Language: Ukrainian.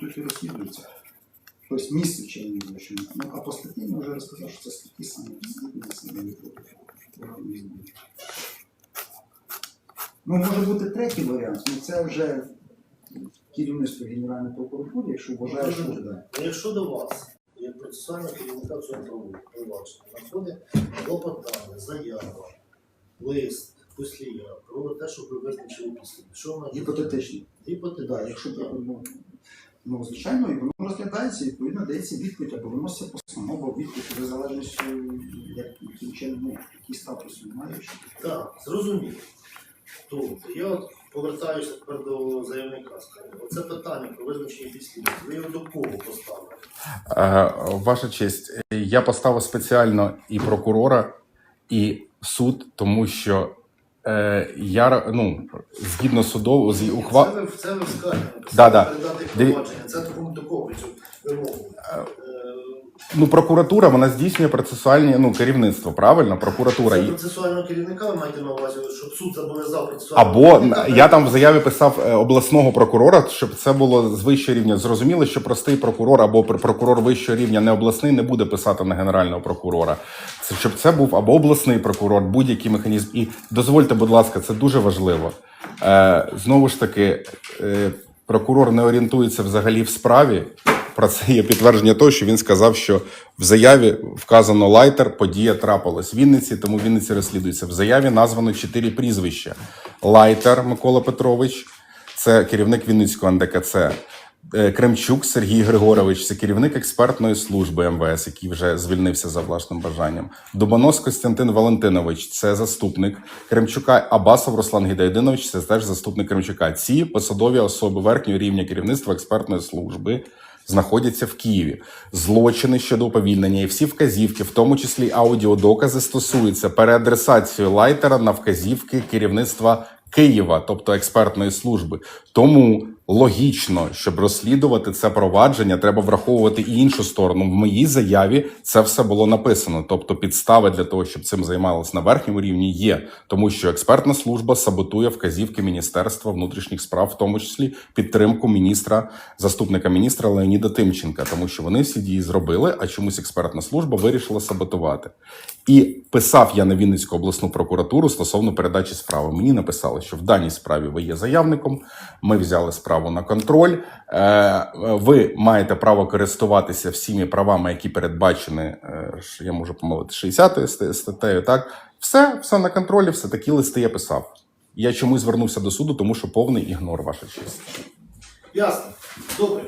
тут і розслідується. Тобто місце вчинення злочину. Ну, а по статті ми вже розказав, що це статті саме згідні Ну, може бути третій варіант, ну це вже керівництво Генеральної прокуратури, якщо вважає, що да. Якщо до вас, як процесуального керівника цього провадження, надходить клопотання, заява, лист, послія, про те, щоб ви визначили після. Що вона гіпотетично. Гіпотетично. Да, якщо ну, ну, звичайно, і воно розглядається, і відповідно дається відповідь, або виноситься постанова, відповідь в залежності, як, яким чином, ну, який статус він має. що. Так, зрозуміло. Тобто, я от повертаюся тепер до заявника. скажімо. Оце питання про визначення підслідності. Ви його до кого поставили? Е, Ваша честь, я поставив спеціально і прокурора, і суд, тому що е, я ну, згідно судового з Це ви, це ви скажете. Да, да. Передати провадження. Це такому такого цю вимогу. Ну, прокуратура вона здійснює процесуальні ну, керівництво, правильно? Прокуратура. Це процесуального керівника ви маєте на увазі, щоб суд зобов'язав процесуального Або керівника? я там в заяві писав е, обласного прокурора, щоб це було з вищого рівня. Зрозуміло, що простий прокурор або пр- прокурор вищого рівня, не обласний, не буде писати на генерального прокурора. Це щоб це був або обласний прокурор, будь-який механізм. І дозвольте, будь ласка, це дуже важливо. Е, знову ж таки, е, прокурор не орієнтується взагалі в справі. Про це є підтвердження того, що він сказав, що в заяві вказано лайтер, подія трапилась в Вінниці, тому Вінниці розслідується. В заяві названо чотири прізвища: Лайтер Микола Петрович, це керівник Вінницького НДКЦ. Е, Кремчук Сергій Григорович, це керівник експертної служби МВС, який вже звільнився за власним бажанням. Дубонос Костянтин Валентинович, це заступник Кремчука. Абасов Руслан Гідайдинович, це теж заступник Кремчука. Ці посадові особи верхнього рівня керівництва експертної служби знаходяться в Києві. Злочини щодо уповільнення і всі вказівки, в тому числі аудіодокази, стосуються переадресації лайтера на вказівки керівництва Києва, тобто експертної служби. Тому логічно, щоб розслідувати це провадження, треба враховувати і іншу сторону. В моїй заяві це все було написано. Тобто, підстави для того, щоб цим займалися на верхньому рівні, є, тому що експертна служба саботує вказівки Міністерства внутрішніх справ, в тому числі підтримку міністра, заступника міністра Леоніда Тимченка, тому що вони всі дії зробили, а чомусь експертна служба вирішила саботувати. І писав я на Вінницьку обласну прокуратуру стосовно передачі справи. Мені написали, що в даній справі ви є заявником. Ми взяли справу на контроль. Е, Ви маєте право користуватися всіми правами, які передбачені. е, Я можу помилити 60 статтею. Так, все, все на контролі, все такі листи я писав. Я чомусь звернувся до суду, тому що повний ігнор, ваша честь. Ясно. Добре.